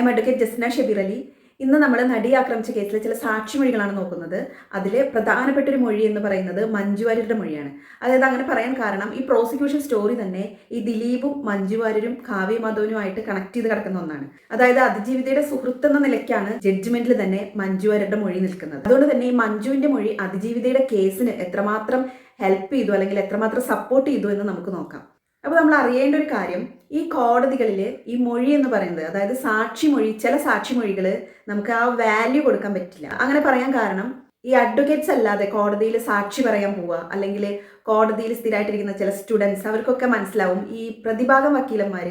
M advocate Jasna Shabeer Ali. ഇന്ന് നമ്മൾ നടിയെ ആക്രമിച്ച കേസിലെ ചില സാക്ഷിമൊഴികളാണ് നോക്കുന്നത്. അതിലെ പ്രധാനപ്പെട്ട ഒരു മൊഴി എന്ന് പറയുന്നത് മഞ്ജു വാര്യരുടെ മൊഴിയാണ്. അതായത് അങ്ങനെ പറയാൻ കാരണം ഈ പ്രോസിക്യൂഷൻ സ്റ്റോറി തന്നെ ഈ ദിലീപും മഞ്ജു വാര്യരും കാവ്യ മാധവനുമായിട്ട് കണക്ട് ചെയ്ത് കിടക്കുന്ന ഒന്നാണ്. അതായത് അതിജീവിതയുടെ സുഹൃത്ത് എന്ന നിലയ്ക്കാണ് ജഡ്ജ്മെന്റിൽ തന്നെ മഞ്ജു വാര്യരുടെ മൊഴി നിൽക്കുന്നത്. അതുകൊണ്ട് തന്നെ ഈ മഞ്ജുവിന്റെ മൊഴി അതിജീവിതയുടെ കേസിന് എത്രമാത്രം ഹെൽപ്പ് ചെയ്തു അല്ലെങ്കിൽ എത്രമാത്രം സപ്പോർട്ട് ചെയ്തു എന്ന് നമുക്ക് നോക്കാം. അപ്പോൾ നമ്മൾ അറിയേണ്ട ഒരു കാര്യം ഈ കോടതികളിൽ ഈ മൊഴി എന്ന് പറയുന്നത് അതായത് സാക്ഷി മൊഴി ചില സാക്ഷി മൊഴികൾ നമുക്ക് ആ വാല്യൂ കൊടുക്കാൻ പറ്റില്ല. അങ്ങനെ പറയാൻ കാരണം ഈ അഡ്വക്കേറ്റ്സ് അല്ലാതെ കോടതിയിൽ സാക്ഷി പറയാൻ പോവുക അല്ലെങ്കിൽ കോടതിയിൽ സ്ഥിരമായിട്ടിരിക്കുന്ന ചില സ്റ്റുഡൻസ് അവർക്കൊക്കെ മനസ്സിലാവും ഈ പ്രതിഭാഗം വക്കീലന്മാർ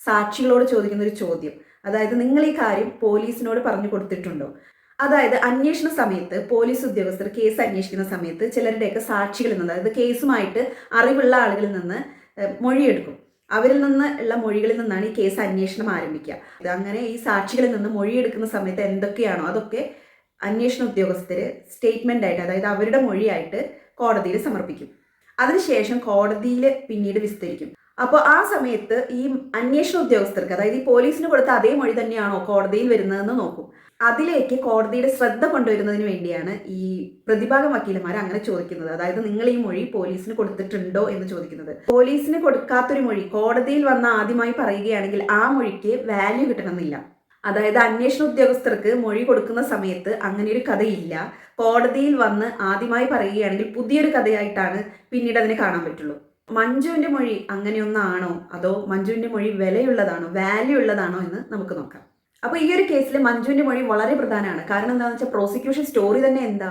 സാക്ഷികളോട് ചോദിക്കുന്ന ഒരു ചോദ്യം. അതായത് നിങ്ങൾ ഈ കാര്യം പോലീസിനോട് പറഞ്ഞു കൊടുത്തിട്ടുണ്ടോ? അതായത് അന്വേഷണ സമയത്ത് പോലീസ് ഉദ്യോഗസ്ഥർ കേസ് അന്വേഷിക്കുന്ന സമയത്ത് ചിലരുടെയൊക്കെ സാക്ഷികളിൽ നിന്ന് അതായത് കേസുമായിട്ട് അറിവുള്ള ആളുകളിൽ നിന്ന് മൊഴിയെടുക്കും. അവരിൽ നിന്ന് ഉള്ള മൊഴികളിൽ നിന്നാണ് ഈ കേസ് അന്വേഷണം ആരംഭിക്കുക. അങ്ങനെ ഈ സാക്ഷികളിൽ നിന്ന് മൊഴിയെടുക്കുന്ന സമയത്ത് എന്തൊക്കെയാണോ അതൊക്കെ അന്വേഷണ ഉദ്യോഗസ്ഥർ സ്റ്റേറ്റ്മെന്റ് ആയിട്ട് അതായത് അവരുടെ മൊഴിയായിട്ട് കോടതിയിൽ സമർപ്പിക്കും. അതിനുശേഷം കോടതിയിൽ പിന്നീട് വിസ്തരിക്കും. അപ്പോൾ ആ സമയത്ത് ഈ അന്വേഷണ ഉദ്യോഗസ്ഥർക്ക് അതായത് ഈ പോലീസിന് കൊടുത്ത അതേ മൊഴി തന്നെയാണോ കോടതിയിൽ വരുന്നതെന്ന് നോക്കും. അതിലേക്ക് കോടതിയുടെ ശ്രദ്ധ കൊണ്ടുവരുന്നതിന് വേണ്ടിയാണ് ഈ പ്രതിഭാഗം വക്കീലന്മാർ അങ്ങനെ ചോദിക്കുന്നത്. അതായത് നിങ്ങൾ ഈ മൊഴി പോലീസിന് കൊടുത്തിട്ടുണ്ടോ എന്ന് ചോദിക്കുന്നത്. പോലീസിന് കൊടുക്കാത്തൊരു മൊഴി കോടതിയിൽ വന്ന ആദ്യമായി പറയുകയാണെങ്കിൽ ആ മൊഴിക്ക് വാല്യൂ കിട്ടണമെന്നില്ല. അതായത് അന്വേഷണ ഉദ്യോഗസ്ഥർക്ക് മൊഴി കൊടുക്കുന്ന സമയത്ത് അങ്ങനെ ഒരു കഥയില്ല. കോടതിയിൽ വന്ന് ആദ്യമായി പറയുകയാണെങ്കിൽ പുതിയൊരു കഥയായിട്ടാണ് പിന്നീട് അതിനെ കാണാൻ പറ്റുള്ളൂ. മഞ്ജുവിന്റെ മൊഴി അങ്ങനെയൊന്നാണോ? അതോ മഞ്ജുവിന്റെ മൊഴി വിലയുള്ളതാണോ? വാല്യൂ ഉള്ളതാണോ എന്ന് നമുക്ക് നോക്കാം. അപ്പൊ ഈ ഒരു കേസിൽ മഞ്ജുവിന്റെ മൊഴി വളരെ പ്രധാനമാണ്. കാരണം എന്താണെന്ന് വെച്ചാൽ പ്രോസിക്യൂഷൻ സ്റ്റോറി തന്നെ എന്താ?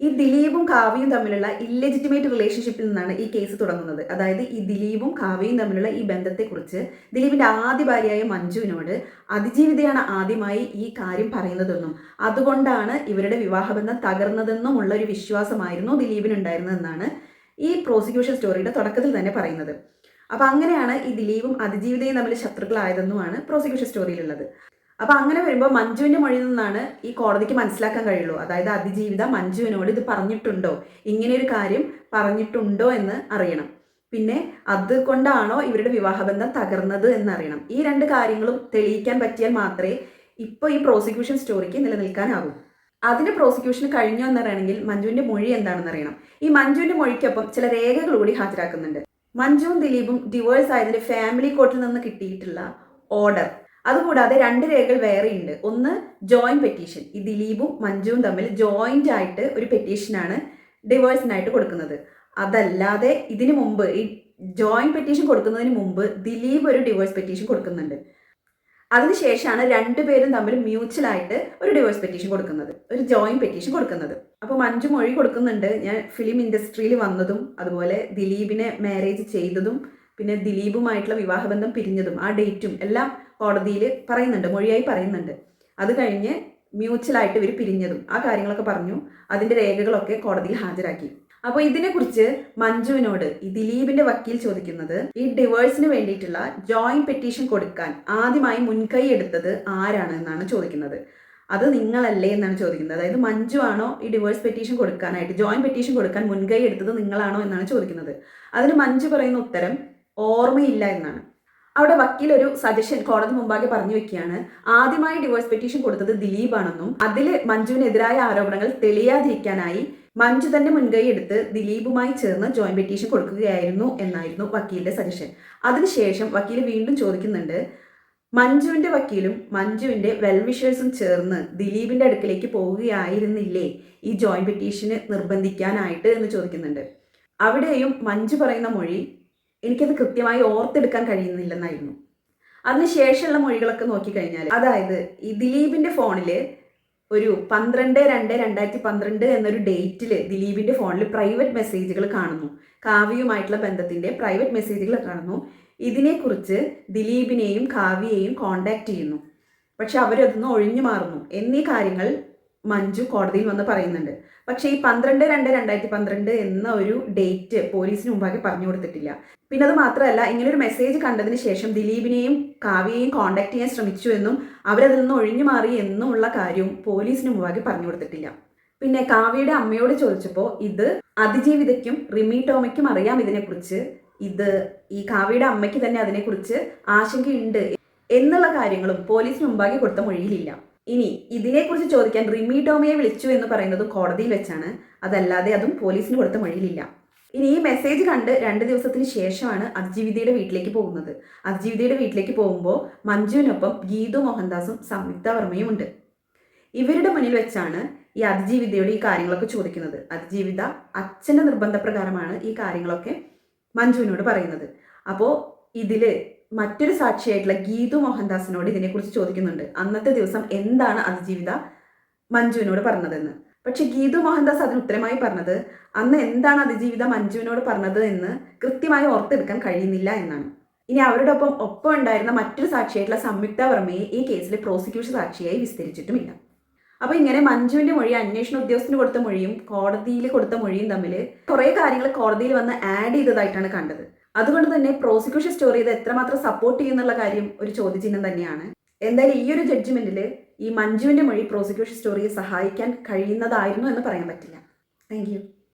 ഈ ദിലീപും കാവ്യയും തമ്മിലുള്ള ഇല്ലെജിറ്റിമേറ്റ് റിലേഷൻഷിപ്പിൽ നിന്നാണ് ഈ കേസ് തുടങ്ങുന്നത്. അതായത് ഈ ദിലീപും കാവ്യയും തമ്മിലുള്ള ഈ ബന്ധത്തെക്കുറിച്ച് ദിലീപിന്റെ ആദ്യ ഭാര്യയായ മഞ്ജുവിനോട് അതിജീവിതയാണ് ആദ്യമായി ഈ കാര്യം പറയുന്നതെന്നും അതുകൊണ്ടാണ് ഇവരുടെ വിവാഹബന്ധം തകർന്നതെന്നുമുള്ള ഒരു വിശ്വാസമായിരുന്നു ദിലീപിനുണ്ടായിരുന്നതെന്നാണ് ഈ പ്രോസിക്യൂഷൻ സ്റ്റോറിയുടെ തുടക്കത്തിൽ തന്നെ പറയുന്നത്. അപ്പൊ അങ്ങനെയാണ് ഈ ദിലീപും അതിജീവിതയും തമ്മിൽ ശത്രുക്കളായതെന്നുമാണ് പ്രോസിക്യൂഷൻ സ്റ്റോറിയിലുള്ളത് അപ്പൊ അങ്ങനെ വരുമ്പോൾ മഞ്ജുവിന്റെ മൊഴിയിൽ നിന്നാണ് ഈ കോടതിക്ക് മനസ്സിലാക്കാൻ കഴിയുള്ളൂ. അതായത് അതിജീവിത മഞ്ജുവിനോട് ഇത് പറഞ്ഞിട്ടുണ്ടോ? ഇങ്ങനെ ഒരു കാര്യം പറഞ്ഞിട്ടുണ്ടോ എന്ന് അറിയണം. പിന്നെ അതുകൊണ്ടാണോ ഇവരുടെ വിവാഹബന്ധം തകർന്നത് എന്നറിയണം. ഈ രണ്ട് കാര്യങ്ങളും തെളിയിക്കാൻ പറ്റിയാൽ മാത്രമേ ഇപ്പോൾ ഈ പ്രോസിക്യൂഷൻ സ്റ്റോറിക്ക് നിലനിൽക്കാനാകൂ അതിന് പ്രോസിക്യൂഷൻ കഴിഞ്ഞോ എന്നറിയണമെങ്കിൽ മഞ്ജുവിന്റെ മൊഴി എന്താണെന്ന് അറിയണം. ഈ മഞ്ജുവിന്റെ മൊഴിക്കൊപ്പം ചില രേഖകൾ കൂടി ഹാജരാക്കുന്നുണ്ട്. മഞ്ജുവും ദിലീപും ഡിവോഴ്സ് ആയതിന്റെ ഫാമിലി കോർട്ടിൽ നിന്ന് കിട്ടിയിട്ടുള്ള ഓർഡർ അതുകൂടാതെ രണ്ട് രേഖകൾ വേറെയുണ്ട്. ഒന്ന് ജോയിന്റ് പെറ്റീഷൻ ഈ ദിലീപും മഞ്ജുവും തമ്മിൽ ജോയിന്റ് ആയിട്ട് ഒരു പെറ്റീഷനാണ് ഡിവോഴ്സിനായിട്ട് കൊടുക്കുന്നത്. അതല്ലാതെ ഇതിനു മുമ്പ് ഈ ജോയിന്റ് പെറ്റീഷൻ കൊടുക്കുന്നതിന് മുമ്പ് ദിലീപ് ഒരു ഡിവോഴ്സ് പെറ്റീഷൻ കൊടുക്കുന്നുണ്ട്. അതിനുശേഷമാണ് രണ്ടുപേരും തമ്മിൽ മ്യൂച്വൽ ആയിട്ട് ഒരു ഡിവോഴ്സ് പെറ്റീഷൻ കൊടുക്കുന്നത്. ഒരു ജോയിന്റ് പെറ്റീഷൻ കൊടുക്കുന്നത്. അപ്പോൾ മഞ്ജു മൊഴി കൊടുക്കുന്നുണ്ട്. ഞാൻ ഫിലിം ഇൻഡസ്ട്രിയിൽ വന്നതും അതുപോലെ ദിലീപിനെ മാരേജ് ചെയ്തതും പിന്നെ ദിലീപുമായിട്ടുള്ള വിവാഹബന്ധം പിരിഞ്ഞതും ആ ഡേറ്റും എല്ലാം കോടതിയിൽ പറയുന്നുണ്ട് മൊഴിയായി പറയുന്നുണ്ട്. അത് കഴിഞ്ഞ് മ്യൂച്വലായിട്ട് ഇവർ പിരിഞ്ഞതും ആ കാര്യങ്ങളൊക്കെ പറഞ്ഞു അതിന്റെ രേഖകളൊക്കെ കോടതിയിൽ ഹാജരാക്കി. അപ്പോൾ ഇതിനെക്കുറിച്ച് മഞ്ജുവിനോട് ഈ ദിലീപിന്റെ വക്കീൽ ചോദിക്കുന്നത് ഈ ഡിവേഴ്സിന് വേണ്ടിയിട്ടുള്ള ജോയിന്റ് പെറ്റീഷൻ കൊടുക്കാൻ ആദ്യമായി മുൻകൈ എടുത്തത് ആരാണ് എന്നാണ് ചോദിക്കുന്നത്. അത് നിങ്ങളല്ലേ എന്നാണ് ചോദിക്കുന്നത്. അതായത് മഞ്ജു ആണോ ഈ ഡിവേഴ്സ് പെറ്റീഷൻ കൊടുക്കാനായിട്ട് ജോയിന്റ് പെറ്റീഷൻ കൊടുക്കാൻ മുൻകൈ എടുത്തത് നിങ്ങളാണോ എന്നാണ് ചോദിക്കുന്നത്. അതിന് മഞ്ജു പറയുന്ന ഉത്തരം ഓർമ്മയില്ല എന്നാണ്. അവിടെ വക്കീൽ ഒരു സജഷൻ കോടതി മുമ്പാകെ പറഞ്ഞു വെക്കുകയാണ്. ആദ്യമായി ഡിവോഴ്സ് പെറ്റീഷൻ കൊടുത്തത് ദിലീപാണെന്നും അതിൽ മഞ്ജുവിനെതിരായ ആരോപണങ്ങൾ തെളിയാതിരിക്കാനായി മഞ്ജു തന്നെ മുൻകൈ എടുത്ത് ദിലീപുമായി ചേർന്ന് ജോയിന്റ് പെറ്റീഷൻ കൊടുക്കുകയായിരുന്നു എന്നായിരുന്നു വക്കീലിന്റെ സജഷൻ അതിനുശേഷം വക്കീൽ വീണ്ടും ചോദിക്കുന്നുണ്ട് മഞ്ജുവിന്റെ വക്കീലും മഞ്ജുവിന്റെ വെൽവിഷേഴ്സും ചേർന്ന് ദിലീപിന്റെ അടുക്കിലേക്ക് പോവുകയായിരുന്നില്ലേ ഈ ജോയിന്റ് പെറ്റീഷന് നിർബന്ധിക്കാനായിട്ട്? എന്ന് ചോദിക്കുന്നുണ്ട്. അവിടെയും മഞ്ജു പറയുന്ന മൊഴി എനിക്കത് കൃത്യമായി ഓർത്തെടുക്കാൻ കഴിയുന്നില്ലെന്നായിരുന്നു. അതിനുശേഷമുള്ള മൊഴികളൊക്കെ നോക്കിക്കഴിഞ്ഞാൽ അതായത് ഈ ദിലീപിന്റെ ഫോണിൽ ഒരു പന്ത്രണ്ട് രണ്ട് രണ്ടായിരത്തി പന്ത്രണ്ട് എന്നൊരു ഡേറ്റിൽ ദിലീപിന്റെ ഫോണിൽ പ്രൈവറ്റ് മെസ്സേജുകൾ കാണുന്നു. കാവ്യയുമായിട്ടുള്ള ബന്ധത്തിന്റെ പ്രൈവറ്റ് മെസ്സേജുകൾ കാണുന്നു. ഇതിനെക്കുറിച്ച് ദിലീപിനെയും കാവ്യയെയും കോണ്ടാക്ട് ചെയ്യുന്നു. പക്ഷെ അവരതൊന്ന് ഒഴിഞ്ഞു മാറുന്നു. എന്നീ കാര്യങ്ങൾ മഞ്ജു കോടതിയിൽ വന്ന് പറയുന്നുണ്ട്. പക്ഷേ ഈ പന്ത്രണ്ട് രണ്ട് രണ്ടായിരത്തി പന്ത്രണ്ട് എന്ന ഒരു ഡേറ്റ് പോലീസിന് മുമ്പാകെ പറഞ്ഞു കൊടുത്തിട്ടില്ല. പിന്നെ അത് മാത്രമല്ല ഇങ്ങനെ ഒരു മെസ്സേജ് കണ്ടതിന് ശേഷം ദിലീപിനെയും കാവ്യയെയും കോണ്ടാക്ട് ചെയ്യാൻ ശ്രമിച്ചു എന്നും അവരതിൽ നിന്ന് ഒഴിഞ്ഞു മാറി എന്നുമുള്ള കാര്യവും പോലീസിന് മുമ്പാകെ പറഞ്ഞു കൊടുത്തിട്ടില്ല. പിന്നെ കാവ്യയുടെ അമ്മയോട് ചോദിച്ചപ്പോൾ ഇത് അതിജീവിതയ്ക്കും റിമി ടോമയ്ക്കും അറിയാം ഇതിനെക്കുറിച്ച്. ഇത് ഈ കാവ്യയുടെ അമ്മയ്ക്ക് തന്നെ അതിനെക്കുറിച്ച് ആശങ്കയുണ്ട് എന്നുള്ള കാര്യങ്ങളും പോലീസിന് മുമ്പാകെ കൊടുത്ത മൊഴിയിലില്ല. ഇനി ഇതിനെക്കുറിച്ച് ചോദിക്കാൻ റിമി ടോമിയെ വിളിച്ചു എന്ന് പറയുന്നത് കോടതിയിൽ വെച്ചാണ്. അതല്ലാതെ അതും പോലീസിന് കൊടുത്ത മൊഴിയിലില്ല ഇനി ഈ മെസ്സേജ് കണ്ട് രണ്ട് ദിവസത്തിന് ശേഷമാണ് അതിജീവിതയുടെ വീട്ടിലേക്ക് പോകുന്നത്. അതിജീവിതയുടെ വീട്ടിലേക്ക് പോകുമ്പോൾ മഞ്ജുവിനൊപ്പം ഗീതു മോഹൻദാസും സംയുക്ത വർമ്മയും ഉണ്ട്. ഇവരുടെ മുന്നിൽ വെച്ചാണ് ഈ അതിജീവിതയോട് ഈ കാര്യങ്ങളൊക്കെ ചോദിക്കുന്നത്. അതിജീവിത അച്ഛന്റെ നിർബന്ധപ്രകാരമാണ് ഈ കാര്യങ്ങളൊക്കെ മഞ്ജുവിനോട് പറയുന്നത്. അപ്പോൾ ഇതിൽ മറ്റൊരു സാക്ഷിയായിട്ടുള്ള ഗീതു മോഹൻദാസിനോട് ഇതിനെക്കുറിച്ച് ചോദിക്കുന്നുണ്ട്. അന്നത്തെ ദിവസം എന്താണ് അതിജീവിത മഞ്ജുവിനോട് പറഞ്ഞതെന്ന്. പക്ഷെ ഗീതു മോഹൻദാസ് അതിന് ഉത്തരമായി പറഞ്ഞത് അന്ന് എന്താണ് അതിജീവിത മഞ്ജുവിനോട് പറഞ്ഞത് എന്ന് കൃത്യമായി ഓർത്തെടുക്കാൻ കഴിയുന്നില്ല എന്നാണ്. ഇനി അവരോടൊപ്പം ഒപ്പം ഉണ്ടായിരുന്ന മറ്റൊരു സാക്ഷിയായിട്ടുള്ള സംയുക്ത വർമ്മയെ ഈ കേസിൽ പ്രോസിക്യൂഷൻ സാക്ഷിയായി വിസ്തരിച്ചിട്ടുമില്ല. അപ്പോൾ ഇങ്ങനെ മഞ്ജുവിന്റെ മൊഴി അന്വേഷണ ഉദ്യോഗസ്ഥന് കൊടുത്ത മൊഴിയും കോടതിയിൽ കൊടുത്ത മൊഴിയും തമ്മിൽ കുറേ കാര്യങ്ങൾ കോടതിയിൽ വന്ന് ആഡ് ചെയ്തതായിട്ടാണ് കണ്ടത്. അതുകൊണ്ട് തന്നെ പ്രോസിക്യൂഷൻ സ്റ്റോറി ഇത് എത്രമാത്രം സപ്പോർട്ട് ചെയ്യുന്നുള്ള കാര്യം ഒരു ചോദ്യചിഹ്നം തന്നെയാണ്. എന്തായാലും ഈ ഒരു ജഡ്ജ്മെന്റിൽ ഈ മഞ്ജുവിന്റെ മൊഴി പ്രോസിക്യൂഷൻ സ്റ്റോറിയെ സഹായിക്കാൻ കഴിയുന്നതായിരുന്നു എന്ന് പറയാൻ പറ്റില്ല. താങ്ക്